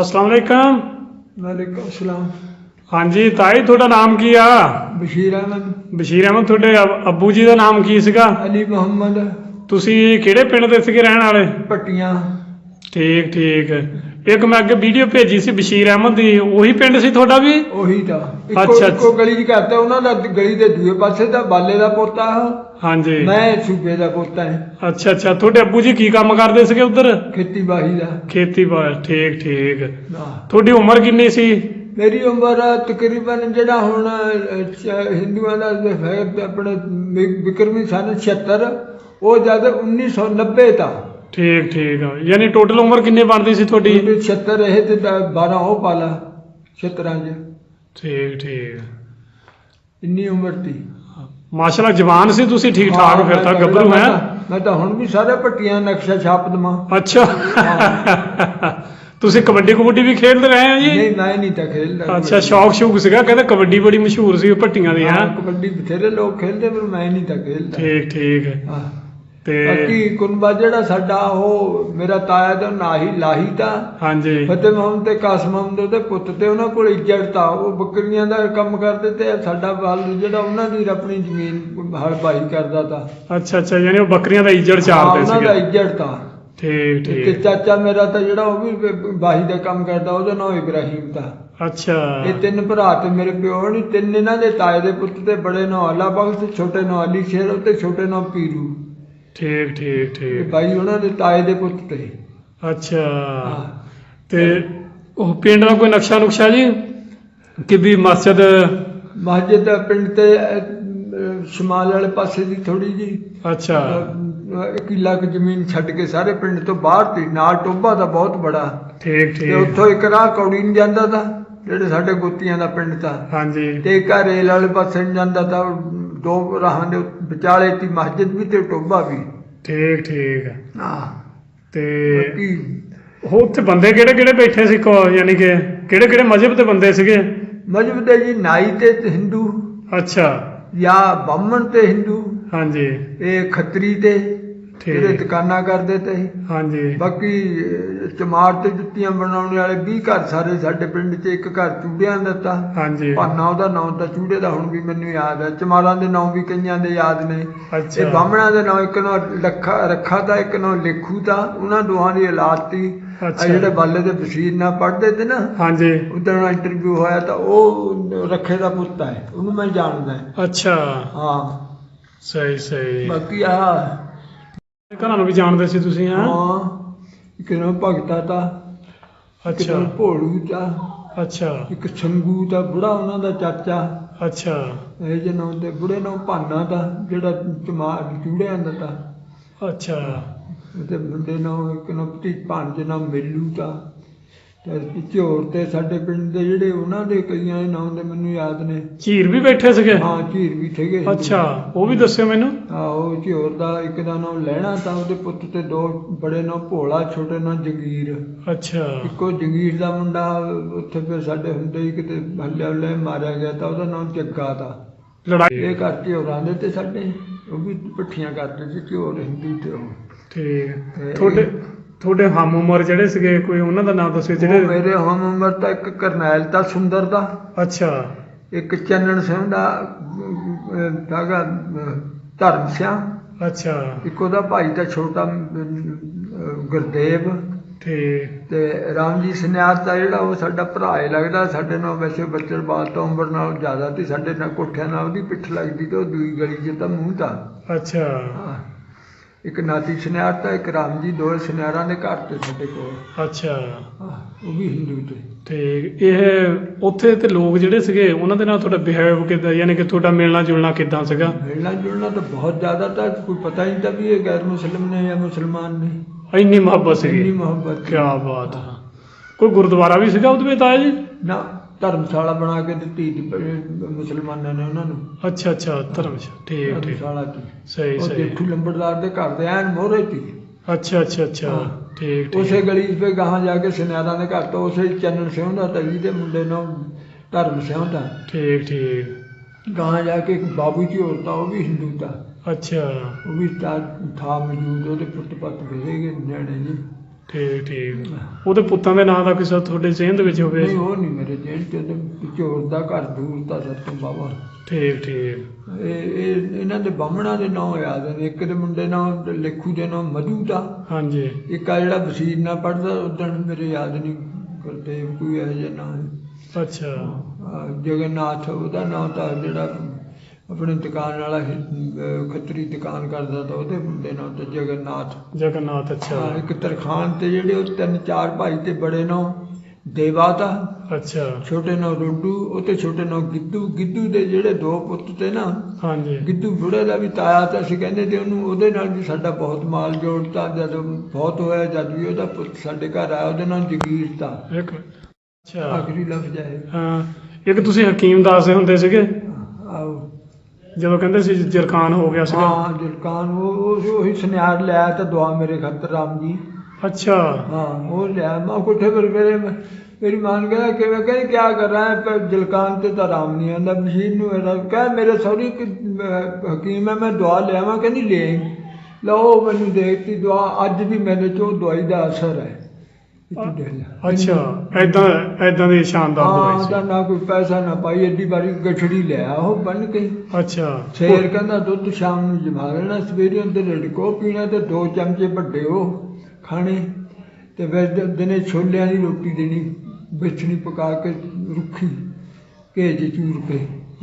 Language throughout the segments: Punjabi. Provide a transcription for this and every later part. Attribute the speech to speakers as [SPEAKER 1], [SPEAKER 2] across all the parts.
[SPEAKER 1] ਅਸਲਾਮ ਅਲੈਕਮ।
[SPEAKER 2] ਵਾਲੇਕੁਮ ਸਲਾਮ
[SPEAKER 1] ਹਾਂਜੀ ਤਾਈ ਤੁਹਾਡਾ ਨਾਮ ਕੀ ਆ?
[SPEAKER 2] ਬਸ਼ੀਰ ਅਹਿਮਦ।
[SPEAKER 1] ਬਸ਼ੀਰ ਅਹਿਮਦ ਤੁਹਾਡੇ ਅਬ- ਅੱਬੂ ਜੀ ਦਾ ਨਾਮ ਕੀ ਸੀਗਾ?
[SPEAKER 2] ਅਲੀ ਮੁਹੰਮਦ।
[SPEAKER 1] ਤੁਸੀਂ ਕਿਹੜੇ ਪਿੰਡ ਦੇ ਸੀਗੇ ਰਹਿਣ ਵਾਲੇ?
[SPEAKER 2] ਪੱਟੀਆਂ
[SPEAKER 1] ਠੀਕ ਠੀਕ। ਇੱਕ ਮੈਂ ਅੱਗੇ ਵੀਡੀਓ ਭੇਜੀ ਸੀ ਬਸ਼ੀਰ ਅਹਿਮਦ ਦੀ ਉਹੀ ਪਿੰਡ ਸੀ ਤੁਹਾਡਾ ਵੀ?
[SPEAKER 2] ਉਹੀ ਤਾਂ। ਇੱਕੋ
[SPEAKER 1] ਅੱਛਾ,
[SPEAKER 2] ਇੱਕੋ ਗਲੀ 'ਚ ਘਰ ਤਾਂ ਉਹਨਾਂ ਦਾ ਗਲੀ ਦੇ ਦੂਏ ਪਾਸੇ ਦਾ ਬਾਲੇ ਦਾ ਪੋਤਾ ਉਹ।
[SPEAKER 1] ਹਾਂਜੀ।
[SPEAKER 2] ਮੈਂ ਸੂਬੇ ਦਾ ਪੋਤਾ ਹੈ
[SPEAKER 1] ਅੱਛਾ ਅੱਛਾ। ਤੁਹਾਡੇ ਅੱਬੂ ਜੀ ਕੀ ਕੰਮ ਕਰਦੇ ਸੀਗੇ ਉਧਰ?
[SPEAKER 2] ਖੇਤੀਬਾੜੀ ਦਾ।
[SPEAKER 1] ਖੇਤੀਬਾੜੀ ਠੀਕ ਠੀਕ।
[SPEAKER 2] ਆਹ।
[SPEAKER 1] ਤੁਹਾਡੀ ਉਮਰ ਕਿੰਨੀ ਸੀ?
[SPEAKER 2] ਮੇਰੀ ਉਮਰ ਤਕਰੀਬਨ ਜਿਹੜਾ ਹੁਣ ਅਹ, ਚ- ਹਿੰਦੂਆਂ ਦਾ ਹੈ ਆਪਣੇ ਵਿਕਰਮੀ ਸਨ 76 ਉਹ ਜਦ 1990 ਤਾਂ
[SPEAKER 1] ਠੀਕ ਠੀਕ ਯਾਨੀ ਟੋਟਲ ਉਮਰ ਕਿੰਨੀ ਬਣਦੀ ਸੀ ਤੁਹਾਡੀ?
[SPEAKER 2] 76 ਰਹੇ ਤੇ 12 ਉਹ ਪਾਲਾ 76 ਚ।
[SPEAKER 1] ਠੀਕ ਠੀਕ।
[SPEAKER 2] ਇੰਨੀ ਉਮਰ ਦੀ
[SPEAKER 1] ਮਾਸ਼ਾਅੱਲਾ ਜਵਾਨ ਸੀ ਤੁਸੀਂ ਠੀਕ ਠਾਕ ਫਿਰ ਤਾਂ ਗੱਭਰੂ ਹੈ?
[SPEAKER 2] ਮੈਂ ਤਾਂ ਹੁਣ ਵੀ ਸਾਰੇ ਪੱਟੀਆਂ ਨਕਸ਼ਾ ਛਾਪ ਦਵਾਂ
[SPEAKER 1] ਅੱਛਾ। ਤੁਸੀਂ ਕਬੱਡੀ ਕਬੱਡੀ ਵੀ ਖੇਡਦੇ ਰਹੇ ਹੋ ਜੀ?
[SPEAKER 2] ਨਹੀਂ ਮੈਂ ਨਹੀਂ ਤਾਂ ਖੇਡਦਾ
[SPEAKER 1] ਅੱਛਾ ਸ਼ੌਕ ਸ਼ੌਕ ਸੀਗਾ? ਕਹਿੰਦੇ ਕਬੱਡੀ ਬੜੀ ਮਸ਼ਹੂਰ ਸੀ ਉਹ ਭੱਟੀਆਂ ਦੀ
[SPEAKER 2] ਹਾਂ ਕਬੱਡੀ ਬਥੇਰੇ ਲੋਕ ਖੇਡਦੇ ਪਰ ਮੈਂ ਨਹੀਂ ਤਾਂ ਖੇਡਦਾ।
[SPEAKER 1] ਠੀਕ ਠੀਕ।
[SPEAKER 2] ਹਾਂ।
[SPEAKER 1] ਤੇ
[SPEAKER 2] ਬਾਕੀ ਕੁਨਬਾ ਜਿਹੜਾ ਸਾਡਾ ਉਹ ਮੇਰਾ ਤਾਇਆ ਦਾ ਨਾਂ ਹੀ ਲਾਹੀ ਤਾਂ।
[SPEAKER 1] ਹਾਂਜੀ।
[SPEAKER 2] ਫਤਿਹ ਮੁਹੰਮਦ ਤੇ ਕਾਸਮ ਮੁਹੰਮਦ ਉਹਦੇ ਪੁੱਤ ਤੇ ਉਹਨਾਂ ਕੋਲ ਇੱਜੜ ਤਾਂ। ਉਹ ਬੱਕਰੀਆਂ ਦਾ ਕੰਮ ਕਰਦੇ ਤੇ ਸਾਡਾ ਵੱਲ ਜਿਹੜਾ ਉਹਨਾਂ ਦੀ ਆਪਣੀ ਜ਼ਮੀਨ ਹਲ ਬਾਈ ਕਰਦਾ ਤਾਂ।
[SPEAKER 1] ਅੱਛਾ ਅੱਛਾ ਯਾਨੀ ਉਹ ਬੱਕਰੀਆਂ ਦਾ ਇੱਜੜ ਚਾਰਦੇ
[SPEAKER 2] ਉਹਨਾਂ ਦਾ
[SPEAKER 1] ਸੀਗੇ
[SPEAKER 2] ਇੱਜੜ ਤਾਂ।
[SPEAKER 1] ਠੀਕ
[SPEAKER 2] ਤੇ
[SPEAKER 1] ਠੀਕ।
[SPEAKER 2] ਚਾਚਾ ਮੇਰਾ ਤਾਂ ਜਿਹੜਾ ਉਹ ਵੀ ਬਾਹੀ ਦਾ ਕੰਮ ਕਰਦਾ ਉਹਦਾ ਨਾਮ ਇਬਰਾਹੀਮ ਤਾਂ।
[SPEAKER 1] ਅੱਛਾ।
[SPEAKER 2] ਇਹ ਤਿੰਨ ਭਰਾ ਤੇ ਮੇਰੇ ਪਿਓ ਨੇ ਤਿੰਨ ਇਹਨਾਂ ਦੇ ਤਾਏ ਦੇ ਪੁੱਤ ਤੇ ਬੜੇ ਨਾਂ ਅੱਲਾ ਬਖਸ਼ ਛੋਟੇ ਨਾਂ ਅਲੀ ਸ਼ੇਰ ਤੇ ਛੋਟੇ ਨਾਂ ਪੀਰੂ।
[SPEAKER 1] ਠੀਕ ਠੀਕ
[SPEAKER 2] ਇਹ
[SPEAKER 1] ਠੀਕ।
[SPEAKER 2] ਉਹਨਾਂ ਦੇ ਤਾਏ ਦੇ ਪੁੱਤ ਤੇ।
[SPEAKER 1] ਅੱਛਾ।
[SPEAKER 2] ਹਾਂ।
[SPEAKER 1] ਤੇ ਉਹ ਪਿੰਡ ਦਾ ਕੋਈ ਨਕਸ਼ਾ ਨੁਕਸ਼ਾ ਜੀ? ਕਿ ਵੀ ਮਸਜਿਦ?
[SPEAKER 2] ਮਸਜਿਦ ਦਾ ਪਿੰਡ ਤੇ ਅਹ, ਅਹ, ਸ਼ਮਾਲ ਵਾਲੇ ਪਾਸੇ ਦੀ ਥੋੜੀ ਜੀ।
[SPEAKER 1] ਅੱਛਾ।
[SPEAKER 2] ਇੱਕ ਕੁ ਜ਼ਮੀਨ ਛੱਡ ਕੇ ਸਾਰੇ ਪਿੰਡ ਤੋਂ ਬਾਹਰ ਤੀ ਨਾਲ ਟੋਬਾ ਦਾ ਬਹੁਤ ਬੜਾ।
[SPEAKER 1] ਠੀਕ
[SPEAKER 2] ਤੇ
[SPEAKER 1] ਠੀਕ।
[SPEAKER 2] ਉੱਥੋਂ ਇੱਕ ਰਾਹ ਕੌੜੀ ਨੂੰ ਜਾਂਦਾ ਤਾਂ ਜਿਹੜੇ ਸਾਡੇ ਗੋਤੀਆਂ ਦਾ ਪਿੰਡ ਤਾਂ।
[SPEAKER 1] ਹਾਂਜੀ।
[SPEAKER 2] ਤੇ ਆਹ ਰੇਲ ਵਾਲੇ ਪਾਸੇ ਨੂੰ ਜਾਂਦਾ ਤਾਂ ਉਹ ਦੋ ਰਾਹਾਂ ਦੇ ਵਿਚਾਲੇ ਤੀ ਮਸਜਿਦ ਵੀ ਤੇ ਟੋਬਾ ਵੀ।
[SPEAKER 1] ਠੀਕ ਠੀਕ
[SPEAKER 2] ਹਾਂ।
[SPEAKER 1] ਤੇ
[SPEAKER 2] ਬਾਕੀ
[SPEAKER 1] ਉਹ ਉੱਥੇ ਬੰਦੇ ਕਿਹੜੇ ਕਿਹੜੇ ਬੈਠੇ ਸੀ ਕੋ ਯਾਨੀ ਕਿ ਕਿਹੜੇ ਕਿਹੜੇ ਮਜ਼ਹਬ ਦੇ ਬੰਦੇ ਸੀਗੇ?
[SPEAKER 2] ਮਜਬ ਦੇ ਜੀ ਨਾਈ ਤੇ ਹਿੰਦੂ।
[SPEAKER 1] ਅੱਛਾ।
[SPEAKER 2] ਜਾਂ ਬਾਹਮਣ ਤੇ ਹਿੰਦੂ।
[SPEAKER 1] ਹਾਂਜੀ।
[SPEAKER 2] ਇਹ ਖੱਤਰੀ ਤੇ। ਜਿਹੜੇ ਦੁਕਾਨਾਂ ਕਰਦੇ ਤੇ
[SPEAKER 1] ਹਾਂਜੀ।
[SPEAKER 2] ਬਾਕੀ ਚਮਾਰ ਤੇ ਜੁੱਤੀਆਂ ਬਣਾਉਣ ਵਾਲੇ 20 ਘਰ ਸਾਰੇ ਸਾਡੇ ਪਿੰਡ 'ਚ ਇੱਕ ਘਰ ਚੂੜਿਆਂ ਦਾ ਤਾ।
[SPEAKER 1] ਹਾਂਜੀ।
[SPEAKER 2] ਭਾਨਾ ਉਹਦਾ ਨਾਮ ਤਾਂ ਚੂੜੇ ਦਾ ਹੁਣ ਵੀ ਮੈਨੂੰ ਯਾਦ ਹੈ ਚਮਾਰਾਂ ਦੇ ਨਾਮ ਵੀ ਕਈਆਂ ਦੇ ਯਾਦ ਨੇ। ਤੇ
[SPEAKER 1] ਅੱਛਾ
[SPEAKER 2] ਬਾਹਮਣਾਂ ਦੇ ਨਾਮ ਇੱਕ ਨਾਮ ਲੱਖਾ ਰੱਖਾ ਤਾਂ ਇੱਕ ਨਾਮ ਲੇਖੂ ਤਾਂ। ਉਹਨਾਂ ਦੋਹਾਂ ਦੀ ਔਲਾਦ
[SPEAKER 1] ਅੱਛਾ।
[SPEAKER 2] ਜਿਹੜੇ ਬਾਲੇ ਦੇ ਬਸ਼ੀਰ ਨਾਲ ਪੜ੍ਹਦੇ ਤੇ ਨਾ।
[SPEAKER 1] ਹਾਂਜੀ।
[SPEAKER 2] ਉਦੋਂ ਇੰਟਰਵਿਊ ਹੋਇਆ ਤਾਂ ਉਹ ਰੱਖੇ ਦਾ ਪੁੱਤ ਹੈ ਉਹਨੂੰ ਮੈਂ ਜਾਣਦਾ।
[SPEAKER 1] ਅੱਛਾ।
[SPEAKER 2] ਹਾਂ।
[SPEAKER 1] ਸਹੀ ਸਹੀ।
[SPEAKER 2] ਬਾਕੀ ਆ
[SPEAKER 1] ਘਰਾਂ ਨੂੰ ਵੀ ਜਾਣਦੇ ਸੀ ਤੁਸੀਂ ਹਾਂ?
[SPEAKER 2] ਹਾਂ। ਇੱਕ ਨਾਮ ਭਗਤਾ ਤਾਂ
[SPEAKER 1] ਅੱਛਾ।
[SPEAKER 2] ਭੋਲੂ ਤਾਂ
[SPEAKER 1] ਅੱਛਾ।
[SPEAKER 2] ਇੱਕ ਸੰਗੂ ਦਾ ਬੁੜਾ ਉਹਨਾਂ ਦਾ ਚਾਚਾ।
[SPEAKER 1] ਅੱਛਾ।
[SPEAKER 2] ਇਹ ਜੇ ਨਾਮ ਦੇ ਬੁੜੇ ਨਾਮ ਭਾਨਾ ਦਾ ਜਿਹੜਾ ਚਮਾਰ ਚੂੜਿਆਂ ਦਾ ਤਾਂ।
[SPEAKER 1] ਅੱਛਾ।
[SPEAKER 2] ਉਹਦੇ ਮੁੰਡੇ ਨਾਮ ਇੱਕ ਨਾਮ ਭਤੀ ਭਾਂਜੇ ਨਾਮ ਮੇਲੂ ਦਾ ਤੇ। ਹੋਰ ਤੇ ਸਾਡੇ ਪਿੰਡ ਦੇ ਜਿਹੜੇ ਉਹਨਾਂ ਦੇ ਕਈਆਂ ਦੇ ਨਾਮ ਦੇ ਮੈਨੂੰ ਯਾਦ ਨੇ।
[SPEAKER 1] ਝੀਰ ਵੀ ਬੈਠੇ ਸੀਗੇ?
[SPEAKER 2] ਹਾਂ ਝੀਰ ਵੀ ਠੇਗੇ
[SPEAKER 1] ਅੱਛਾ ਉਹ ਵੀ ਦੱਸਿਓ ਮੈਨੂੰ।
[SPEAKER 2] ਆਹੋ ਝੀਰ ਦਾ ਇੱਕ ਦਾ ਨਾਮ ਲੈਣਾ ਤਾਂ ਉਹਦੇ ਪੁੱਤ ਤੇ ਦੋ ਬੜੇ ਨਾਮ ਭੋਲਾ ਛੋਟੇ ਨਾਮ ਜਗੀਰ।
[SPEAKER 1] ਅੱਛਾ।
[SPEAKER 2] ਇੱਕੋ ਜਗੀਰ ਦਾ ਮੁੰਡਾ ਉੱਥੇ ਫਿਰ ਸਾਡੇ ਹੁੰਦੇ ਹੀ ਕਿਤੇ ਹੱਲੇ ਹੱਲੇ ਮਾਰਿਆ ਗਿਆ ਤਾਂ ਉਹਦਾ ਨਾਮ ਜੱਗਾ ਦਾ।
[SPEAKER 1] ਲੜਾਈ।
[SPEAKER 2] ਇਹ ਘਰ ਝਿਓਰਾਂ ਦੇ ਤੇ ਸਾਡੇ ਉਹ ਵੀ ਪੱਠੀਆਂ ਕਰਦੇ ਸੀ ਝਿਓਰ ਹਿੰਦੂ ਤੇ ਉਹ।
[SPEAKER 1] ਠੀਕ ਤੁਹਾਡੇ ਤੁਹਾਡੇ ਹਮ ਉਮਰ ਜਿਹੜੇ ਸੀਗੇ ਕੋਈ ਉਹਨਾਂ ਦਾ ਨਾਮ ਦੱਸਿਓ
[SPEAKER 2] ਉਹ
[SPEAKER 1] ਜਿਹੜੇ
[SPEAKER 2] ਮੇਰੇ ਹਮ ਉਮਰ ਤਾਂ ਇੱਕ ਕਰਨੈਲ ਦਾ ਸੁੰਦਰ ਦਾ।
[SPEAKER 1] ਅੱਛਾ।
[SPEAKER 2] ਇੱਕ ਚੰਨਣ ਸਿੰਘ ਦਾ ਦਾਗਾ ਧਰਮ ਸਿਆ।
[SPEAKER 1] ਅੱਛਾ।
[SPEAKER 2] ਇੱਕ ਉਹਦਾ ਭਾਈ ਦਾ ਛੋਟਾ ਅਮ, ਗੁਰਦੇਵ।
[SPEAKER 1] ਠੀਕ
[SPEAKER 2] ਤੇ ਰਾਮਜੀ ਸਨਿਆਰ ਦਾ ਜਿਹੜਾ ਉਹ ਸਾਡਾ ਭਰਾ ਹੀ ਲੱਗਦਾ। ਸਾਡੇ ਨਾਲ ਵੈਸੇ ਬੱਚਰ ਬਾਤ ਤੋਂ ਉਮਰ ਨਾਲ ਜ਼ਿਆਦਾ ਤੇ ਸਾਡੇ ਨਾਲ ਕੋਠਿਆਂ ਨਾਲ ਉਹਦੀ ਪਿੱਠ ਲੱਗਦੀ ਤੇ ਉਹ ਦੂਈ ਗਲੀ 'ਚ ਤਾਂ ਮੂੰਹ ਤਾਂ।
[SPEAKER 1] ਅੱਛਾ।
[SPEAKER 2] ਹਾਂ। ਇੱਕ ਨਾਤੀ ਸਨਿਆਰ ਤਾਂ ਇੱਕ ਰਾਮਜੀ ਦੋਏ ਸਨਿਆਰਾਂ ਦੇ ਘਰ ਤੇ ਸਾਡੇ ਕੋਲ।
[SPEAKER 1] ਅੱਛਾ।
[SPEAKER 2] ਉਹ ਵੀ ਹਿੰਦੂ ਤੇ।
[SPEAKER 1] ਠੀਕ ਇਹ ਉੱਥੇ ਤੇ ਲੋਕ ਜਿਹੜੇ ਸੀਗੇ ਉਹਨਾਂ ਦੇ ਨਾਲ ਤੁਹਾਡਾ ਬਿਹੇਵ ਕਿਦਾਂ ਯਾਨੀ ਕਿ ਤੁਹਾਡਾ ਮਿਲਣਾ ਜੁਲਣਾ ਕਿਦਾਂ ਸੀਗਾ?
[SPEAKER 2] ਮਿਲਣਾ ਜੁਲਣਾ ਤਾਂ ਬਹੁਤ ਜ਼ਿਆਦਾ ਤਾਂ ਕੋਈ ਪਤਾ ਹੀ ਨਹੀਂ ਤਾਂ ਵੀ ਇਹ ਗੈਰ ਮੁਸਲਮ ਨੇ ਜਾਂ ਮੁਸਲਮਾਨ ਨੇ।
[SPEAKER 1] ਇੰਨੀ ਮੁਹੱਬਤ
[SPEAKER 2] ਇੰਨੀ
[SPEAKER 1] ਸੀਗੀ
[SPEAKER 2] ਮੁਹੱਬਤ।
[SPEAKER 1] ਕੀ ਬਾਤ ਹੈ ਕੋਈ ਗੁਰਦੁਆਰਾ ਵੀ ਸੀਗਾ ਉਹਦੇ ਵਿੱਚ ਤਾਇਆ ਜੀ?
[SPEAKER 2] ਨਾ। ਧਰਮਸ਼ਾਲਾ ਬਣਾ ਕੇ ਦਿੱਤੀ ਸੀ ਪ- ਮੁਸਲਮਾਨਾਂ ਨੇ ਉਹਨਾਂ ਨੂੰ।
[SPEAKER 1] ਅੱਛਾ ਅੱਛਾ ਧਰਮਸ਼ਾਲਾ ਠੀਕ ਠੀਕ।
[SPEAKER 2] ਧਰਮਸ਼ਾਲਾ ਚ।
[SPEAKER 1] ਸਹੀ
[SPEAKER 2] ਉਹ
[SPEAKER 1] ਸਹੀ।
[SPEAKER 2] ਜੇਠੂ ਲੰਬੜਦਾਰ ਦੇ ਘਰ ਦੇ ਐਨ ਮੋਹਰੇ ਸੀ
[SPEAKER 1] ਅੱਛਾ ਅੱਛਾ ਅੱਛਾ
[SPEAKER 2] ਹਾਂ।
[SPEAKER 1] ਠੀਕ ਠੀਕ।
[SPEAKER 2] ਉਸੇ ਗਲੀ 'ਚ ਫੇ ਗਾਹਾਂ ਜਾ ਕੇ ਸੁਨਿਆਰਾਂ ਦੇ ਘਰ ਤੋਂ ਉਸੇ ਚੰਨਣ ਸਿੰਘ ਦਾ ਤਵੀ ਦੇ ਮੁੰਡੇ ਨੂੰ ਧਰਮ ਸਿੰਘ ਦਾ।
[SPEAKER 1] ਠੀਕ ਠੀਕ।
[SPEAKER 2] ਗਾਹਾਂ ਜਾ ਕੇ ਇੱਕ ਬਾਬੂ ਜੀ ਹੋਰ ਤਾਂ ਉਹ ਵੀ ਹਿੰਦੂ ਦਾ
[SPEAKER 1] ਅੱਛਾ।
[SPEAKER 2] ਉਹ ਵੀ ਤਾਂ ਥਾ ਮੌਜੂਦ ਉਹਦੇ ਪੁੱਤ ਪੱਤ ਭੇਜੇਗੇ ਨਿਆਣੇ ਜੀ।
[SPEAKER 1] ਠੀਕ ਠੀਕ। ਉਹਦੇ ਪੁੱਤਾਂ ਦੇ ਨਾਂ ਦਾ ਕਿਸੇ ਤੁਹਾਡੇ ਸੇਧ ਵਿੱਚ ਹੋਵੇ।
[SPEAKER 2] ਨਹੀਂ ਉਹ ਨਹੀਂ ਮੇਰੇ ਜੇਲ੍ਹ ਚ ਉਹਦੇ ਪਿਛੋੜ ਦਾ ਘਰ ਦੂਰ ਦਾ ਸਭ ਤੋਂ ਬਾਬਾ
[SPEAKER 1] ਠੀਕ ਠੀਕ।
[SPEAKER 2] ਇਹ ਇਹ ਇਹਨਾਂ ਦੇ ਬਾਹਮਣਾਂ ਦੇ ਨਾਂ ਯਾਦ ਨੇ ਇੱਕ ਦੇ ਮੁੰਡੇ ਨਾਂ ਲੇਖੂ ਦੇ ਨਾਂ ਮਧੂ ਦਾ।
[SPEAKER 1] ਹਾਂਜੀ।
[SPEAKER 2] ਇੱਕ ਆ ਜਿਹੜਾ ਵਸੀਰ ਨਾਲ ਪੜਦਾ ਉਦੋਂ ਮੇਰੇ ਯਾਦ ਨਹੀਂ ਕਰਦੇ ਕੋਈ ਇਹੋ ਜਿਹਾ ਨਾਂ
[SPEAKER 1] ਅੱਛਾ।
[SPEAKER 2] ਜਗਨਨਾਥ ਉਹਦਾ ਨਾਂ ਤਾਂ ਜਿਹੜਾ ਆਪਣੇ ਦੁਕਾਨ ਵਾਲਾ ਅਹ, ਖੱਤਰੀ ਦੁਕਾਨ ਕਰਦਾ ਤਾਂ ਉਹਦੇ ਮੁੰਡੇ ਨਾਂ ਤਾਂ ਜਗਨਨਾਥ।
[SPEAKER 1] ਜਗਨਨਾਥ ਅੱਛਾ।
[SPEAKER 2] ਹਾਂ, ਇੱਕ ਤਰਖਾਨ ਤੇ ਜਿਹੜੇ ਉਹ ਤਿੰਨ ਚਾਰ ਭਾਈ ਤੇ ਬੜੇ ਨਾਂ ਦੇਵਾ ਦਾ
[SPEAKER 1] ਅੱਛਾ।
[SPEAKER 2] ਛੋਟੇ ਨਾਂ ਰੋਡੂ ਉਹ ਤੇ ਛੋਟੇ ਨਾਂ ਗਿੱਦੂ ਗਿੱਦੂ ਦੇ ਜਿਹੜੇ ਦੋ ਪੁੱਤ ਤੇ ਨਾ
[SPEAKER 1] ਹਾਂਜੀ।
[SPEAKER 2] ਗਿੱਦੂ ਬੁੜੇ ਦਾ ਵੀ ਤਾਇਆ ਤਾਂ ਅਸੀਂ ਕਹਿੰਦੇ ਤੇ ਉਹਨੂੰ ਉਹਦੇ ਨਾਲ ਵੀ ਸਾਡਾ ਬਹੁਤ ਮਾਲ ਜੋੜਤਾ ਜਦੋਂ ਬਹੁਤ ਹੋਇਆ ਜਦ ਵੀ ਉਹਦਾ ਪੁੱਤ ਸਾਡੇ ਘਰ ਆਇਆ ਉਹਦੇ ਨਾਲ ਜਗੀਰ ਤਾਂ
[SPEAKER 1] ਇੱਕ ਅੱਛਾ।
[SPEAKER 2] ਆਖਰੀ ਲਫ਼ਜ਼ ਹੈ
[SPEAKER 1] ਹਾਂ ਇੱਕ ਤੁਸੀਂ ਹਕੀਮ ਦੱਸਦੇ ਹੁੰਦੇ ਸੀਗੇ? ਜਦੋਂ ਕਹਿੰਦੇ ਸੀ ਜਰਖਾਨ ਹੋ ਗਿਆ ਸੀਗਾ।
[SPEAKER 2] ਹਾਂ ਜਲਕਾਨ ਉਹ ਉਹ- ਉਹੀ ਸੁਨਿਆਰ ਲਿਆ ਤਾਂ ਦੁਆ ਮੇਰੇ ਖਾਤਰ ਰਾਮ ਜੀ।
[SPEAKER 1] ਅੱਛਾ।
[SPEAKER 2] ਹਾਂ ਉਹ ਲਿਆ ਮੈਂ ਕੋਠੇ ਪਰ ਮੇਰੇ ਮੇਰੀ ਮਾਂ ਨੇ ਕਿਹਾ ਕਿ ਮੈਂ ਕਹਿੰਦੀ ਕਿਆ ਕਰ ਰਹਾ ਹੈ? ਪਰ ਜਲਕਾਨ ਤੇ ਤਾਂ ਰਾਮ ਨਹੀਂ ਆਉਂਦਾ। ਮਸ਼ੀਨ ਨੂੰ ਇਹਦਾ ਕਹ ਮੇਰੇ ਸੌਰੀ ਕਿ ਅਹ, ਹਕੀਮ ਹੈ ਮੈਂ ਦੁਆ ਲਿਆਵਾਂ ਕਹਿੰਦੀ ਲੈ। ਲਓ ਮੈਨੂੰ ਦੇਤੀ ਦੁਆ। ਅੱਜ ਵੀ ਮੇਰੇ ਚੋਂ ਦਵਾਈ ਦਾ ਅਸਰ ਹੈ।
[SPEAKER 1] ਅੱਛਾ ਐਦਾਂ ਐਦਾਂ ਦੀ ਸ਼ਾਨਦਾਰ ਦਵਾਈ ਸੀ।
[SPEAKER 2] ਨਾ ਕੋਈ ਪੈਸਾ ਨਾ ਪਾਈ ਐਡੀ ਵਾਰੀ ਗਠੜੀ ਲਿਆ ਉਹ ਬਣ ਗਈ।
[SPEAKER 1] ਅੱਛਾ।
[SPEAKER 2] ਸ਼ੇਰ ਕਹਿੰਦਾ ਦੁੱਧ ਸ਼ਾਮ ਨੂੰ ਜਮਾ ਲੈਣਾ ਸਵੇਰੇ ਉਹਦੇ ਲੜਕੋ ਪੀਣਾ ਤੇ ਦੋ ਚਮਚੇ ਵੱਡੇ ਉਹ ਖਾਣੇ ਤੇ ਫਿਰ ਦਿਨੇ ਛੋਲਿਆਂ ਦੀ ਰੋਟੀ ਦੇਣੀ ਵਿਛਣੀ ਪਕਾ ਕੇ ਰੁੱਖੀ ਘੇ ਚ ਚੂਰ ਕੇ।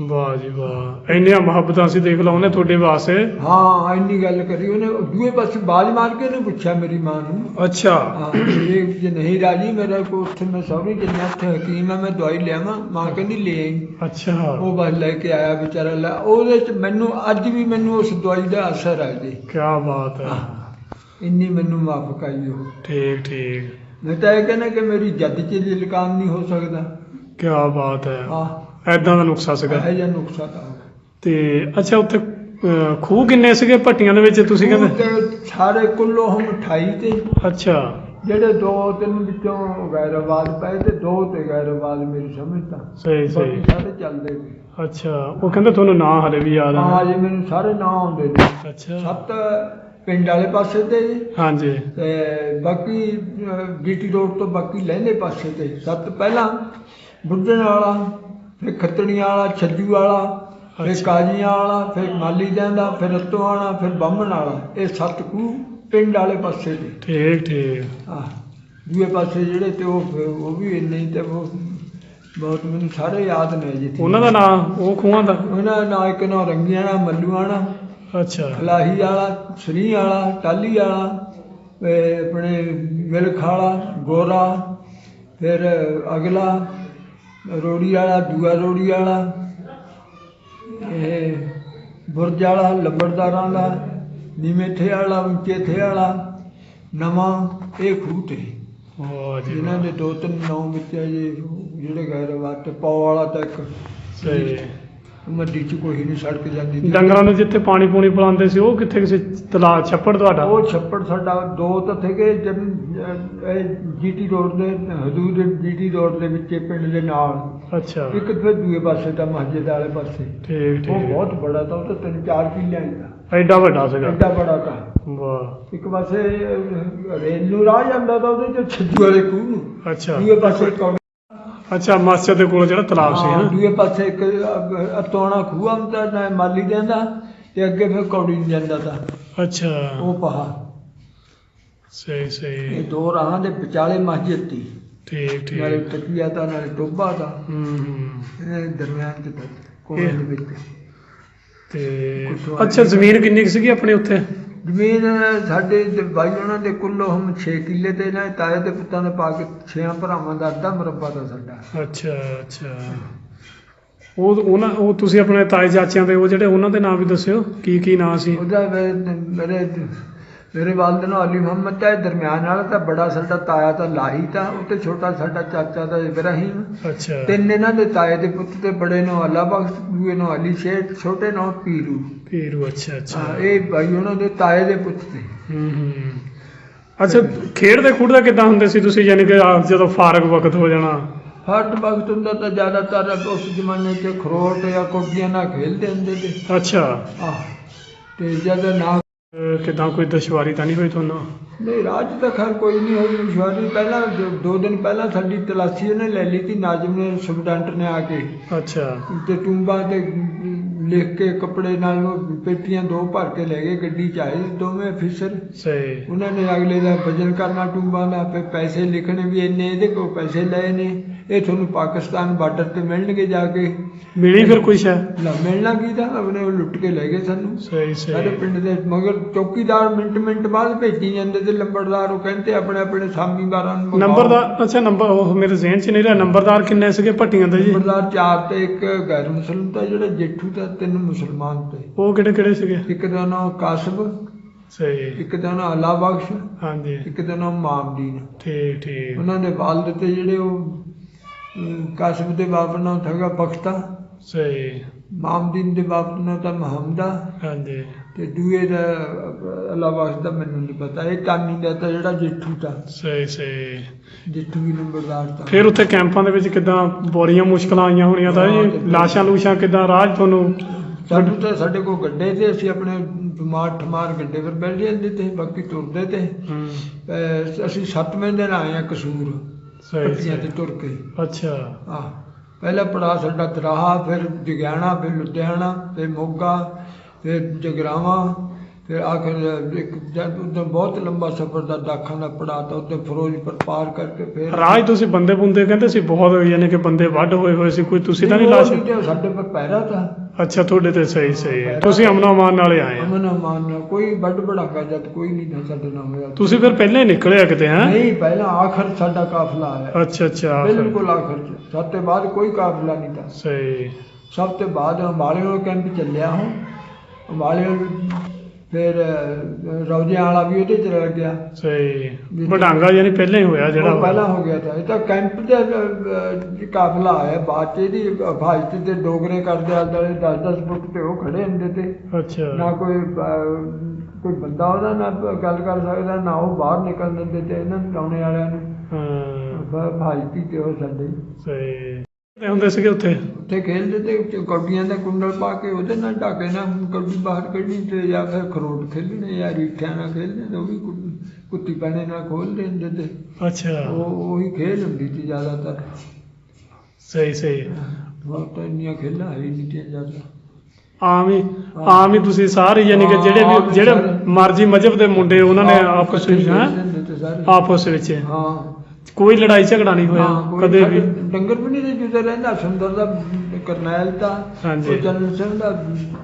[SPEAKER 1] ਵਾਹ ਜੀ ਵਾਹ। ਇੰਨੀਆਂ ਮੁਹੱਬਤਾਂ ਸੀ ਦੇਖ ਲਓ ਉਹਨੇ ਤੁਹਾਡੇ ਵਾਸਤੇ।
[SPEAKER 2] ਹਾਂ ਇੰਨੀ ਗੱਲ ਕਰੀ ਉਹਨੇ ਦੂਏ ਪਾਸੇ ਬਾਜ ਮਾਰ ਕੇ ਉਹਨੇ ਪੁੱਛਿਆ ਮੇਰੀ ਮਾਂ ਨੂੰ।
[SPEAKER 1] ਅੱਛਾ।
[SPEAKER 2] ਹਾਂ ਇਹ ਜੇ ਨਹੀਂ ਰਾਜੀ ਮੇਰਾ ਕੋ ਉੱਥੇ ਮੈਂ ਸੌਰੀ ਜਿੰਨਾ ਉੱਥੇ ਹਕੀਮ ਆ ਮੈਂ ਦਵਾਈ ਲਿਆਵਾਂ। ਮਾਂ ਕਹਿੰਦੀ ਲੈ ਆਈ।
[SPEAKER 1] ਅੱਛਾ।
[SPEAKER 2] ਉਹ ਬਸ ਲੈ ਕੇ ਆਇਆ ਵਿਚਾਰਾ। ਲੈ ਉਹਦੇ ਚ ਮੈਨੂੰ ਅੱਜ ਵੀ ਮੈਨੂੰ ਉਸ ਦਵਾਈ ਦਾ ਅਸਰ ਹੈ ਜੀ।
[SPEAKER 1] ਕੀ ਬਾਤ ਹੈ।
[SPEAKER 2] ਇੰਨੀ ਮੈਨੂੰ ਮਾਫਕ ਆਈ ਉਹ।
[SPEAKER 1] ਠੀਕ ਠੀਕ।
[SPEAKER 2] ਮੈਂ ਤਾਂ ਇਹ ਕਹਿੰਦਾ ਕਿ ਮੇਰੀ ਜੱਦ ਚ ਲਿਲਕਾਮ ਨਹੀਂ ਹੋ ਸਕਦਾ।
[SPEAKER 1] ਕੀ ਬਾਤ ਹੈ।
[SPEAKER 2] ਆਹ
[SPEAKER 1] ਐਦਾਂ ਦਾ ਨੁਕਸਾ ਸੀਗਾ।
[SPEAKER 2] ਇਹ ਜਿਹਾ ਨੁਕਸਾ ਤਾਂ ਹੋ
[SPEAKER 1] ਤੇ ਅੱਛਾ ਉੱਥੇ ਅਹ, ਖੂਹ ਕਿੰਨੇ ਸੀਗੇ ਭੱਟੀਆਂ ਦੇ ਵਿੱਚ ਤੁਸੀਂ ਕਹਿੰਦੇ?
[SPEAKER 2] ਤੇ ਸਾਰੇ ਕੁੱਲੋ ਹਮ 28 ਤੇ।
[SPEAKER 1] ਅੱਛਾ।
[SPEAKER 2] ਜਿਹੜੇ ਦੋ ਤਿੰਨ ਵਿੱਚੋਂ ਗੈਰਵਾਦ ਪਏ ਤੇ ਦੋ ਤੇ ਗੈਰਵਾਦ ਮੇਰੀ ਸਮਝ ਤਾਂ।
[SPEAKER 1] ਸਹੀ
[SPEAKER 2] ਬਾਕੀ
[SPEAKER 1] ਸਹੀ
[SPEAKER 2] ਸਾਰੇ ਚੱਲਦੇ ਨੇ।
[SPEAKER 1] ਅੱਛਾ ਉਹ ਕਹਿੰਦੇ ਤੁਹਾਨੂੰ ਨਾਂ ਹਲੇ ਵੀ ਯਾਦ
[SPEAKER 2] ਹਾਂ
[SPEAKER 1] ਆ
[SPEAKER 2] ਜੀ ਮੈਨੂੰ ਸਾਰੇ ਨਾਂ ਆਉਂਦੇ ਨੇ।
[SPEAKER 1] ਅੱਛਾ।
[SPEAKER 2] ਸੱਤ ਪਿੰਡ ਵਾਲੇ ਪਾਸੇ ਤੇ ਜੀ,
[SPEAKER 1] ਹਾਂਜੀ।
[SPEAKER 2] ਤੇ ਬਾਕੀ ਡੀਟੀ ਰੋਡ ਤੋਂ ਬਾਕੀ ਲਹਿੰਦੇ ਪਾਸੇ ਤੇ। ਸੱਤ ਪਹਿਲਾਂ ਬੁੱਢਣ ਵਾਲਾ ਫਿਰ ਖੱਤਣੀਆਂ ਵਾਲਾ ਛੱਜੂ ਵਾਲਾ ਫਿਰ। ਕਾਜੀਆਂ ਵਾਲਾ ਫਿਰ ਮਾਲੀ ਜਾਂਦਾ ਫਿਰ ਰਤੋ ਵਾਲਾ ਫਿਰ ਬੰਮਣ ਵਾਲਾ। ਇਹ ਸੱਤ ਖੂਹ ਪਿੰਡ ਵਾਲੇ ਪਾਸੇ ਤੇ
[SPEAKER 1] ਠੀਕ ਠੀਕ।
[SPEAKER 2] ਆਹ ਦੂਏ ਪਾਸੇ ਜਿਹੜੇ ਤੇ ਉਹ ਉਹ ਵੀ ਇੰਨੇ ਹੀ ਤੇ ਉਹ ਬਹੁਤ ਮੈਨੂੰ ਸਾਰੇ ਯਾਦ ਨੇ ਜੀ।
[SPEAKER 1] ਉਹਨਾਂ ਦਾ ਨਾਂ ਉਹ ਖੂਹਾਂ ਦਾ?
[SPEAKER 2] ਉਹਨਾਂ ਦਾ ਨਾਂ ਇੱਕ ਨਾਂ ਮੱਲੂ ਵਾਲਾ।
[SPEAKER 1] ਅੱਛਾ।
[SPEAKER 2] ਫਲਾਹੀ ਵਾਲਾ ਸਰੀ ਵਾਲਾ ਟਾਲੀ ਵਾਲਾ ਆਪਣੇ ਮਿਲਖ ਵਾਲਾ ਗੋਰਾ ਫਿਰ ਅਗਲਾ ਰੋੜੀ ਵਾਲਾ ਦੂਆ ਰੋੜੀ ਵਾਲਾ ਇਹ ਬੁਰਜ ਵਾਲਾ ਲੰਬੜਦਾਰਾਂ ਦਾ ਨੀਵੇਂ ਥੇ ਵਾਲਾ ਉੱਚੇ ਥੇ ਵਾਲਾ ਨਵਾਂ ਇਹ ਖੂਹ ਤੇ
[SPEAKER 1] ਵਾਹ ਜੀ ਵਾਹ।
[SPEAKER 2] ਦੇ ਦੋ ਤਿੰਨ ਨਾਮ ਵਿੱਚ ਹੈ ਜੀ ਜਿਹੜੇ ਗੈਰ ਵਾਟ ਪੌ ਵਾਲਾ ਤਾਂ ਇੱਕ
[SPEAKER 1] ਸਹੀ
[SPEAKER 2] ਮੱਡੀ ਚ ਕੋਈ ਨਹੀਂ ਸੜਕ ਜਾਂਦੀ ਸੀ।
[SPEAKER 1] ਡੰਗਰਾਂ ਨੂੰ ਜਿੱਥੇ ਪਾਣੀ ਪੂਣੀ ਪਿਲਾਉਂਦੇ ਸੀ ਉਹ ਕਿੱਥੇ ਕਿਸੇ ਤਲਾਬ ਛੱਪੜ ਤੁਹਾਡਾ?
[SPEAKER 2] ਉਹ ਛੱਪੜ ਸਾਡਾ ਦੋ ਤਾਂ ਸੀਗੇ ਜਦ ਜੀਟੀ ਰੋਡ ਦੇ ਹਦੂਦ ਜੀਟੀ ਰੋਡ ਦੇ ਵਿੱਚ ਇਹ ਪਿੰਡ ਦੇ ਨਾਲ।
[SPEAKER 1] ਅੱਛਾ।
[SPEAKER 2] ਇੱਕ ਫਿਰ ਦੂਏ ਪਾਸੇ ਤਾਂ ਮਸਜਿਦ ਵਾਲੇ ਪਾਸੇ।
[SPEAKER 1] ਠੀਕ
[SPEAKER 2] ਉਹ
[SPEAKER 1] ਠੀਕ।
[SPEAKER 2] ਬਹੁਤ ਬੜਾ ਤਾਂ ਉਹ ਤਾਂ ਤਿੰਨ ਚਾਰ ਕਿੱਲਿਆਂ ਦਾ।
[SPEAKER 1] ਐਡਾ ਵੱਡਾ ਸੀਗਾ?
[SPEAKER 2] ਐਡਾ ਬੜਾ ਤਾਂ।
[SPEAKER 1] ਵਾਹ।
[SPEAKER 2] ਇੱਕ ਪਾਸੇ ਅਹ, ਰੇਲ ਨੂੰ ਰਾਹ ਜਾਂਦਾ ਤਾਂ ਉਹਦੇ ਚ ਛੱਜੂ ਵਾਲੇ ਖੂਹ ਨੂੰ।
[SPEAKER 1] ਅੱਛਾ।
[SPEAKER 2] ਦੂਏ ਪਾਸੇ
[SPEAKER 1] ਅੱਛਾ ਮਸਜਿਦ ਦੇ ਕੋਲ ਜਿਹੜਾ ਤਲਾਬ ਸੀ
[SPEAKER 2] ਹਾਂ, ਦੂਏ ਪਾਸੇ ਇੱਕ ਅਤੋਣਾ ਖੂਹ ਹੁੰਦਾ ਨਾ ਮਾਲੀ ਜਾਂਦਾ ਤੇ ਅੱਗੇ ਫਿਰ ਕੌੜੀ ਨੂੰ ਜਾਂਦਾ ਤਾਂ।
[SPEAKER 1] ਅੱਛਾ।
[SPEAKER 2] ਉਹ ਪਹਾ।
[SPEAKER 1] ਸਹੀ
[SPEAKER 2] ਇਹ
[SPEAKER 1] ਸਹੀ
[SPEAKER 2] ਦੋ ਰਾਹਾਂ ਦੇ ਵਿਚਾਲੇ ਮਸਜਿਦ ਸੀ
[SPEAKER 1] ਠੀਕ
[SPEAKER 2] ਨਾਲੇ
[SPEAKER 1] ਠੀਕ
[SPEAKER 2] ਤਕੀਆ ਤਾਂ ਨਾਲੇ ਟੋਬਾ ਤਾਂ।
[SPEAKER 1] ਹੂੰ ਹੂੰ।
[SPEAKER 2] ਇਹਦੇ ਦਰਮਿਆਨ ਤਾਂ ਕੋਨੇ ਦੇ ਵਿੱਚ।
[SPEAKER 1] ਤੇ
[SPEAKER 2] ਕੁਛ
[SPEAKER 1] ਅੱਛਾ ਜ਼ਮੀਨ ਕਿੰਨੀ ਕੁ ਸੀਗੀ ਆਪਣੇ ਉੱਥੇ?
[SPEAKER 2] ਜ਼ਮੀਨ ਸਾਡੇ ਤੇ ਬਾਈ ਉਹਨਾਂ ਦੇ ਕੁੱਲੋ ਹਮ 6 ਕਿੱਲੇ ਤੇ ਨਾ ਤਾਏ ਦੇ ਪੁੱਤਾਂ ਨੇ ਪਾ ਕੇ ਛੇਆਂ ਭਰਾਵਾਂ ਦਾ ਅੱਧਾ ਮੁਰੱਬਾ ਦਾ ਸਾਡਾ।
[SPEAKER 1] ਅੱਛਾ ਅੱਛਾ। ਉਹ ਉਹਨਾਂ ਉਹ ਤੁਸੀਂ ਆਪਣੇ ਤਾਏ ਚਾਚਿਆਂ ਦੇ ਉਹ ਜਿਹੜੇ ਉਹਨਾਂ ਦੇ ਨਾਮ ਵੀ ਦੱਸਿਓ ਕੀ ਕੀ ਨਾਂ ਸੀ?
[SPEAKER 2] ਉਹਦਾ ਮੇਰੇ ਮੇਰੇ ਵਾਲਦ ਨੂੰ ਅਲੀ ਮੁਹੰਮਦ ਤਾਂ ਇਹ ਦਰਮਿਆਨ ਵਾਲਾ ਤਾਂ ਬੜਾ ਸਾਡਾ ਤਾਇਆ ਤਾਂ ਲਾਹੀ ਤਾਂ ਉਹ ਤੇ ਛੋਟਾ ਸਾਡਾ ਚਾਚਾ ਤਾਂ ਇਬਰਾਹੀਮ।
[SPEAKER 1] ਅੱਛਾ।
[SPEAKER 2] ਤਿੰਨ ਇਹਨਾਂ ਦੇ ਤਾਏ ਦੇ ਪੁੱਤ ਤੇ ਬੜੇ ਨੂੰ ਅੱਲਾ ਬਖਸ਼ ਦੂਏ ਨੂੰ ਅਲੀ ਸ਼ੇਖ ਛੋਟੇ ਨੂੰ ਪੀਰੂ।
[SPEAKER 1] ਪੀਰੂ ਅੱਛਾ ਅੱਛਾ।
[SPEAKER 2] ਇਹ ਬਾਈ ਉਹਨਾਂ ਦੇ ਤਾਏ ਦੇ ਪੁੱਤ ਤੇ।
[SPEAKER 1] ਹੂੰ ਹੂੰ ਅੱਛਾ ਖੇਡਦੇ ਖੁੱਡਦੇ ਕਿੱਦਾਂ ਹੁੰਦੇ ਸੀ ਤੁਸੀਂ? ਯਾਨੀ ਕਿ ਜਦੋਂ ਫਾਰਗ ਵਕਤ ਹੋ ਜਾਣਾ।
[SPEAKER 2] ਹਰ ਵਕਤ ਹੁੰਦਾ ਤਾਂ ਜ਼ਿਆਦਾਤਰ ਉਸ ਜ਼ਮਾਨੇ 'ਚ ਖਰੋਟ ਜਾਂ ਕੋਡੀਆਂ ਨਾਲ ਖੇਲਦੇ ਹੁੰਦੇ ਤੇ
[SPEAKER 1] ਅੱਛਾ।
[SPEAKER 2] ਆਹ ਤੇ ਜਦ ਨਾ
[SPEAKER 1] ਕਿੱਦਾਂ ਕੋਈ ਦੁਸ਼ਵਾਰੀ ਤਾਂ ਨਹੀਂ ਹੋਈ ਤੁਹਾਨੂੰ?
[SPEAKER 2] ਨਹੀਂ ਰਾਜ ਤਾਂ ਖੈਰ ਕੋਈ ਨਹੀਂ ਹੋਈ ਮਸ਼ਵਾਰੀ ਪਹਿਲਾਂ ਦੋ- ਦੋ ਦਿਨ ਪਹਿਲਾਂ ਸਾਡੀ ਤਲਾਸ਼ੀ ਉਹਨੇ ਲੈ ਲਈ ਸੀ ਨਾਜ਼ਮ ਨੇ ਸੁਬਡੈਂਟ ਨੇ ਆ ਕੇ।
[SPEAKER 1] ਅੱਛਾ।
[SPEAKER 2] ਤੇ ਟੂੰਬਾਂ ਤੇ ਲਿਖ ਕੇ ਕੱਪੜੇ ਨਾਲ ਉਹ ਪੇਟੀਆਂ ਦੋ ਭਰ ਕੇ ਲੈ ਗਏ ਗੱਡੀ ਚ ਆਏ ਦੋਵੇਂ ਅਫੀਸਰ।
[SPEAKER 1] ਸਹੀ।
[SPEAKER 2] ਉਹਨਾਂ ਨੇ ਅਗਲੇ ਦਾ ਵਜਨ ਕਰਨਾ ਟੂੰਬਾਂ ਦਾ ਫਿਰ ਪੈਸੇ ਲਿਖਣੇ ਵੀ ਇੰਨੇ ਇਹਦੇ ਕੋਲ ਪੈਸੇ ਲਏ ਨੇ। ਇਹ ਤੁਹਾਨੂੰ ਪਾਕਿਸਤਾਨ ਬਾਰਡਰ ਤੇ ਮਿਲਣਗੇ ਜਾ ਕੇ।
[SPEAKER 1] ਮਿਲੀ ਫਿਰ ਕੋਈ ਸ਼ੈ
[SPEAKER 2] ਨਾ ਮਿਲਣਾ ਕੀ ਤਾਂ? ਆਪਣੇ ਉਹ ਲੁੱਟ ਕੇ ਲੈ ਗਏ ਸਾਨੂੰ।
[SPEAKER 1] ਸਹੀ
[SPEAKER 2] ਸਾਡੇ
[SPEAKER 1] ਸਹੀ
[SPEAKER 2] ਪਿੰਡ ਦੇ ਮਗਰ ਚੌਕੀਦਾਰ ਮਿੰਟ ਮਿੰਟ ਬਾਅਦ ਭੇਜੀ ਜਾਂਦੇ ਤੇ ਲੰਬੜਦਾਰ ਉਹ ਕਹਿੰਦੇ ਆਪਣੇ ਆਪਣੇ ਸਾਮੀਦਾਰਾਂ ਨੂੰ ਮੰਗਵਾਓ।
[SPEAKER 1] ਨੰਬਰਦਾਰ ਅੱਛਾ ਨੰਬਰ ਉਹ ਮੇਰੇ ਜ਼ਿਹਨ 'ਚ ਨਹੀਂ ਰਿਹਾ। ਨੰਬਰਦਾਰ ਕਿੰਨੇ ਸੀਗੇ? ਭੱਟੀਆਂ ਦੇ ਜੀ।
[SPEAKER 2] ਨੰਬਰਦਾਰ ਚਾਰ ਤੇ ਇੱਕ ਗੈਰ ਮੁਸਲਮਾਨ ਤਾਂ ਜਿਹੜਾ ਜੇਠੂ ਤਾਂ ਤਿੰਨ ਮੁਸਲਮਾਨ ਤੇ।
[SPEAKER 1] ਉਹ ਕਿਹੜੇ ਕਿਹੜੇ ਸੀਗੇ?
[SPEAKER 2] ਇੱਕ ਦਾ ਨਾਮ ਕਾਸਬ
[SPEAKER 1] ਸਹੀ।
[SPEAKER 2] ਇੱਕ ਦਾ ਨਾਮ ਅੱਲਾ ਬਖਸ਼
[SPEAKER 1] ਹਾਂਜੀ।
[SPEAKER 2] ਇੱਕ ਦਾ ਨਾਮ ਮਾਮਦੀਨ।
[SPEAKER 1] ਠੀਕ ਠੀਕ।
[SPEAKER 2] ਉਹਨਾਂ ਦੇ ਵਾਲਦ ਤੇ ਜਿਹੜੇ ਉਹ ਕਾਸਬ ਦੇ ਬਾਪ ਦਾ ਨਾਮ ਥਗਾ ਬਖਤਾ
[SPEAKER 1] ਸਹੀ।
[SPEAKER 2] ਮਾਮਦੀਨ ਦੇ ਬਾਪ ਦਾ ਨਾਮ ਤਾਂ ਮੁਹੰਮਦਾ।
[SPEAKER 1] ਹਾਂਜੀ।
[SPEAKER 2] ਤੇ ਦੂਏ ਦਾ ਬਖਸ਼ ਦਾ ਮੈਨੂੰ ਨਹੀਂ ਪਤਾ। ਇਹ ਕਾਨੀ ਦਾ ਤਾਂ ਜਿਹੜਾ ਜੇਠੂ ਤਾਂ
[SPEAKER 1] ਸਹੀ ਸਹੀ।
[SPEAKER 2] ਜੇਠੂ ਵੀ ਨੰਬਰਦਾਰ ਤਾਂ।
[SPEAKER 1] ਫਿਰ ਉੱਥੇ ਕੈਂਪਾਂ ਦੇ ਵਿੱਚ ਕਿਦਾਂ ਬੜੀਆਂ ਮੁਸ਼ਕਲਾਂ ਆਈਆਂ ਹੋਣੀਆਂ ਤਾਂ ਜੀ ਲਾਸ਼ਾਂ ਲੂਸ਼ਾਂ ਕਿਦਾਂ ਰਾਜ ਤੁਹਾਨੂੰ
[SPEAKER 2] ਸਾਨੂੰ ਤਾਂ ਸਾਡੇ ਕੋਲ ਗੱਡੇ ਤੇ ਅਸੀਂ ਆਪਣੇ ਬਿਮਾਰ ਠਮਾਰ ਗੱਡੇ ਪਰ ਬੈਠ ਜਾਂਦੇ ਤੇ ਬਾਕੀ ਤੁਰਦੇ ਤੇ। ਅਸੀਂ ਸੱਤਵੇਂ ਦਿਨ ਆਏ ਆ ਕਸੂਰ।
[SPEAKER 1] ਸਹੀ
[SPEAKER 2] ਪੱਟੀਆਂ ਤੇ ਤੁਰ ਕੇ।
[SPEAKER 1] ਅੱਛਾ।
[SPEAKER 2] ਆ ਪਹਿਲਾ ਪੜਾ ਸਾਡਾ ਦਰਾਹਾ ਫਿਰ ਜਗਿਆਣਾ ਫਿਰ ਲੁਧਿਆਣਾ ਫਿਰ ਮੋਗਾ ਫਿਰ ਜਗਰਾਵਾਂ ਫਿਰ ਆਖਰ ਇੱਕ ਜਦ ਉਦੋਂ ਬਹੁਤ ਲੰਬਾ ਸਫ਼ਰ ਦਾ ਦਾਖਾਂ ਦਾ ਪੜਾ ਤਾਂ ਉੱਤੇ ਫਿਰੋਜ਼ਪੁਰ ਪਾਰ ਕਰਕੇ ਫਿਰ
[SPEAKER 1] ਰਾਜ ਤੁਸੀਂ ਬੰਦੇ ਬੁੰਦੇ ਕਹਿੰਦੇ ਸੀ ਬਹੁਤ ਯਾਨੀ ਕਿ ਬੰਦੇ ਵੱਢ ਹੋਏ ਹੋਏ ਸੀ ਕੋਈ ਤੁਸੀਂ ਤਾਂ ਨਹੀਂ ਲਾਸ਼
[SPEAKER 2] ਸਾਡੇ ਪਰ ਪਹਿਰਾ ਤਾਂ।
[SPEAKER 1] ਅੱਛਾ ਤੁਹਾਡੇ ਤੇ ਸਹੀ ਸਹੀ ਹੈ। ਤੁਸੀਂ ਅਮਨਾ ਮਾਨ ਨਾਲੇ ਆਏ ਆ।
[SPEAKER 2] ਅਮਨ ਅਮਾਨ ਨਾਲ ਕੋਈ ਵੱਡ ਬੜਾਕਾ ਜਦ ਕੋਈ ਨਹੀਂ ਤਾਂ ਸਾਡੇ ਨਾਲ ਹੋਇਆ।
[SPEAKER 1] ਤੁਸੀਂ ਫਿਰ ਪਹਿਲਾਂ ਹੀ ਨਿਕਲਿਆ ਕਿਤੇ ਹੈ?
[SPEAKER 2] ਨਹੀਂ ਪਹਿਲਾਂ ਆਖਰ ਸਾਡਾ ਕਾਫਲਾ ਆਇਆ।
[SPEAKER 1] ਅੱਛਾ ਅੱਛਾ ਫਿਰ-
[SPEAKER 2] ਬਿਲਕੁਲ ਆਖਰ ਚ। ਸਭ ਤੋਂ ਬਾਅਦ ਕੋਈ ਕਾਫਲਾ ਨਹੀਂ ਤਾਂ।
[SPEAKER 1] ਸਹੀ।
[SPEAKER 2] ਸਭ ਤੋਂ ਬਾਅਦ ਅੰਬਾਲੇ ਕੈਂਪ ਚੱਲਿਆ ਹਾਂ ਅੰਬਾਲੇ ਫਿਰ ਰੌਜਿਆਂ ਵਾਲਾ ਵੀ ਉਹਦੇ ਚ ਰਹਿ ਗਿਆ।
[SPEAKER 1] ਸਹੀ। ਵਡਾਂਗਾ ਯਾਨੀ ਪਹਿਲਾਂ ਹੀ ਹੋਇਆ ਜਿਹੜਾ
[SPEAKER 2] ਉਹ ਪਹਿਲਾਂ ਹੋ ਗਿਆ ਤਾਂ। ਇਹ ਤਾਂ ਕੈਂਪ ਦੇ ਅਹ, ਕਾਫਲਾ ਆਇਆ। ਬਾਅਦ ਚ ਇਹਦੀ ਹਫਾਜ਼ਤ ਤੇ ਡੋਗਰੇ ਕਰਦੇ ਆਲੇ 10-10 ਫੁੱਟ ਤੇ ਉਹ ਖੜੇ ਹੁੰਦੇ ਤੇ। ਨਾ
[SPEAKER 1] ਅੱਛਾ
[SPEAKER 2] ਕੋਈ ਅਹ, ਕੋਈ ਬੰਦਾ ਉਹਦਾ ਨਾ ਗੱਲ ਕਰ ਸਕਦਾ ਨਾ ਉਹ ਬਾਹਰ ਨਿਕਲ ਦਿੰਦੇ ਤੇ ਇਹਨਾਂ ਨੂੰ ਲਾਉਣੇ ਵਾਲਿਆਂ ਨੂੰ।
[SPEAKER 1] ਹਾਂ।
[SPEAKER 2] ਭਾਜਤੀ ਤੇ ਉਹ ਸਾਡੇ।
[SPEAKER 1] ਸਹੀ। ਹੁੰਦੇ ਸੀਗੇ ਉੱਥੇ?
[SPEAKER 2] ਉੱਥੇ ਖੇਲਦੇ ਤੇ ਉੱਤੇ ਕੌਡੀਆਂ ਦਾ ਕੁੰਡਲ ਪਾ ਕੇ ਉਹਦੇ ਨਾਲ ਢਾਕੇ ਨਾਲ ਕੌਡੀ ਬਾਹਰ ਕੱਢਣੀ ਤੇ ਜਾਂ ਫਿਰ ਖਰੋਟ ਖੇਲਣੇ ਜਾਂ ਰੀਠਿਆਂ ਨਾਲ ਖੇਲਣੇ ਤੇ ਉਹ ਵੀ ਕੁ- ਕੁੱਤੀ ਪੈਣੇ ਨਾਲ ਖੋਲਦੇ ਹੁੰਦੇ ਤੇ
[SPEAKER 1] ਅੱਛਾ।
[SPEAKER 2] ਉਹ ਉਹੀ ਖੇਲ ਹੁੰਦੀ ਸੀ ਜ਼ਿਆਦਾਤਰ।
[SPEAKER 1] ਸਹੀ ਸਹੀ।
[SPEAKER 2] ਹੋਰ ਤਾਂ ਇੰਨੀਆਂ ਖੇਲਾਂ ਹੈ ਹੀ ਨਹੀਂ ਤੀਆਂ ਜ਼ਿਆਦਾ।
[SPEAKER 1] ਆਮ ਹੀ ਆਮ ਹੀ ਤੁਸੀਂ ਸਾਰੇ ਯਾਨੀ ਕਿ ਜਿਹੜੇ ਵੀ ਜਿਹੜੇ। ਮਰਜ਼ੀ ਮਜਹਬ ਦੇ ਮੁੰਡੇ ਉਹਨਾਂ ਨੇ ਆਪਸ ਵਿੱਚ ਹੈਂ?
[SPEAKER 2] ਹੁੰਦੇ ਤੇ ਸਾਰੇ।
[SPEAKER 1] ਆਪਸ ਵਿੱਚ।
[SPEAKER 2] ਹਾਂ।
[SPEAKER 1] ਕੋਈ ਲੜਾਈ ਝਗੜਾ ਨਹੀਂ
[SPEAKER 2] ਹਾਂ,
[SPEAKER 1] ਹੋਇਆ
[SPEAKER 2] ਕੋਈ
[SPEAKER 1] ਕਦੇ ਵੀ।
[SPEAKER 2] ਸਾਡੇ ਡੰਗਰ ਵੀ ਨਹੀਂ ਜੁਦਾ ਰਹਿੰਦਾ ਸੁੰਦਰ ਦਾ ਕਰਨੈਲ ਦਾ
[SPEAKER 1] ਹਾਂਜੀ।
[SPEAKER 2] ਉਹ ਚੰਨ ਸਿੰਘ ਦਾ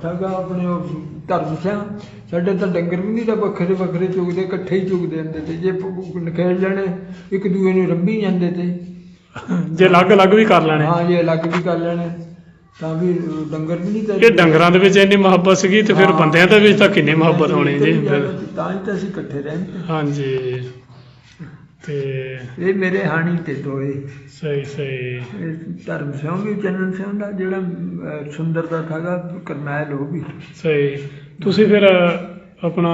[SPEAKER 2] ਸਾਗਾ ਆਪਣੇ ਉਹ ਧਰਮ ਸਿੰਘ ਸਾਡੇ ਤਾਂ ਡੰਗਰ ਵੀ ਨਹੀਂ ਤਾਂ ਵੱਖਰੇ ਵੱਖਰੇ ਚੁਗਦੇ ਇਕੱਠੇ ਹੀ ਚੁਗਦੇ ਹੁੰਦੇ ਤੇ ਜੇ ਨਖੇੜ ਲੈਣੇ ਇੱਕ ਦੂਏ ਨੂੰ ਰੰਬੀ ਜਾਂਦੇ ਤੇ।
[SPEAKER 1] ਜੇ ਅਲੱਗ-ਅਲੱਗ ਵੀ ਕਰ ਲੈਣੇ।
[SPEAKER 2] ਹਾਂ ਜੇ ਅਲੱਗ ਵੀ ਕਰ ਲੈਣੇ ਤਾਂ ਵੀ ਡੰਗਰ ਵੀ ਨਹੀਂ ਤਾਂ
[SPEAKER 1] ਕਿ ਡੰਗਰਾਂ ਦੇ ਵਿੱਚ ਇੰਨੀ ਮੁਹੱਬਤ ਸੀਗੀ ਤੇ ਫਿਰ
[SPEAKER 2] ਹਾਂ।
[SPEAKER 1] ਬੰਦਿਆਂ ਦੇ ਵਿੱਚ ਤਾਂ ਕਿੰਨੀ ਮੁਹੱਬਤ ਹੋਣੀ ਜੀ।
[SPEAKER 2] ਤਾਂ ਹੀ ਤਾਂ ਅਸੀਂ ਇਕੱਠੇ ਰਹਿੰਦੇ।
[SPEAKER 1] ਹਾਂਜੀ। ਤੇ
[SPEAKER 2] ਇਹ ਮੇਰੇ ਹਾਣੀ ਤੇ ਦੋਏ।
[SPEAKER 1] ਸਹੀ ਸਹੀ।
[SPEAKER 2] ਧਰਮ ਸਿੰਘ ਵੀ ਚੰਨਨ ਸਿੰਘ ਦਾ ਜਿਹੜਾ ਸੁੰਦਰ ਦਾ ਥਾਗਾ ਕਰਨੈਲ ਉਹ ਵੀ।
[SPEAKER 1] ਸਹੀ। ਤੁਸੀਂ ਫਿਰ ਆਪਣਾ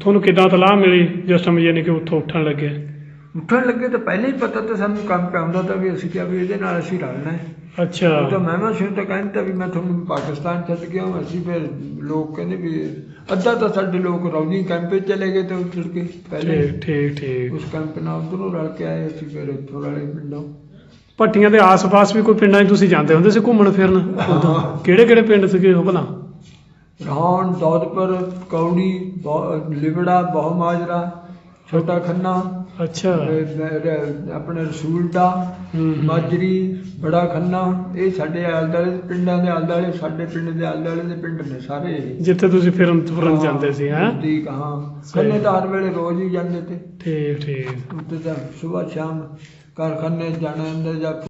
[SPEAKER 1] ਤੁਹਾਨੂੰ ਕਿੱਦਾਂ ਤਲਾਹ ਮਿਲੀ ਜਿਸ ਟਾਈਮ ਯਾਨੀ ਕਿ ਉੱਥੋਂ ਉੱਠਣ ਲੱਗੇ?
[SPEAKER 2] ਉੱਠਣ ਲੱਗੇ ਤਾਂ ਪਹਿਲਾਂ ਹੀ ਪਤਾ ਤਾਂ ਸਾਨੂੰ ਕੰਮ ਪਾਉਂਦਾ ਤਾਂ ਵੀ ਅਸੀਂ ਕਿਹਾ ਵੀ ਇਹਦੇ ਨਾਲ ਅਸੀਂ ਰਲਣਾ ਹੈ
[SPEAKER 1] ਅੱਛਾ।
[SPEAKER 2] ਤਾਂ ਮਹਿਮਾ ਸਿੰਘ ਤਾਂ ਕਹਿੰਦਾ ਵੀ ਮੈਂ ਤੁਹਾਨੂੰ ਪਾਕਿਸਤਾਨ ਛੱਡ ਗਿਆ ਹਾਂ ਅਸੀਂ ਫਿਰ ਲੋਕ ਕਹਿੰਦੇ ਵੀ ਅੱਧਾ ਤਾਂ ਸਾਡੇ ਲੋਕ ਰੌਣੀ ਕੈਂਪ ਚਲੇ ਗਏ ਤੇ ਉੱਠ ਕੇ ਪਹਿਲੇ
[SPEAKER 1] ਠੀਕ ਠੀਕ ਠੀਕ।
[SPEAKER 2] ਉਸ ਕੈਂਪ ਨਾਲ ਉਧਰੋਂ ਰਲ ਕੇ ਆਏ ਅਸੀਂ ਫਿਰ ਇੱਥੋਂ ਰਲੇ ਪਿੰਡੋਂ।
[SPEAKER 1] ਭੱਟੀਆਂ ਦੇ ਆਸ-ਪਾਸ ਵੀ ਕੋਈ ਪਿੰਡਾਂ 'ਚ ਤੁਸੀਂ ਜਾਂਦੇ ਹੁੰਦੇ ਸੀ ਘੁੰਮਣ ਫਿਰਨ? ਉਦੋਂ। ਕਿਹੜੇ-ਕਿਹੜੇ ਪਿੰਡ ਸੀਗੇ ਉਹ ਭਲਾ?
[SPEAKER 2] ਰਹਾਉਣ ਦੌਦਪੁਰ ਕੌੜੀ ਬਹੁ- ਲਿਬੜਾ ਬਹੁ ਮਾਜਰਾ ਛੋਟਾ ਖੰਨਾ
[SPEAKER 1] ਅੱਛਾ।
[SPEAKER 2] ਆਪਣੇ
[SPEAKER 1] ਹੂੰ।
[SPEAKER 2] ਮਾਜਰੀ ਬੜਾ ਖੰਨਾ ਇਹ ਸਾਡੇ ਆਲਦਾਲੇ ਪਿੰਡਾਂ ਦੇ ਆਲਦਾਲੇ ਸਾਡੇ ਪਿੰਡ ਦੇ ਆਲਦਾਲੇ ਦੇ ਪਿੰਡ ਨੇ ਸਾਰੇ। ਇਹ
[SPEAKER 1] ਜਿੱਥੇ ਤੁਸੀਂ ਫਿਰਨ ਤੁਰਨ ਜਾਂਦੇ ਸੀ ਹੈ?
[SPEAKER 2] ਠੀਕ ਹਾਂ।
[SPEAKER 1] ਸਹੀ।
[SPEAKER 2] ਖੰਨੇ ਤਾਂ ਹਰ ਵੇਲੇ ਰੋਜ਼ ਹੀ ਜਾਂਦੇ ਤੇ।
[SPEAKER 1] ਠੀਕ ਠੀਕ।
[SPEAKER 2] ਉੱਤੇ ਤਾਂ ਸਵੇਰ ਸ਼ਾਮ ਕਾਰਖਾਨੇ ਜਾਣਾ ਹੁੰਦਾ ਜਾਂ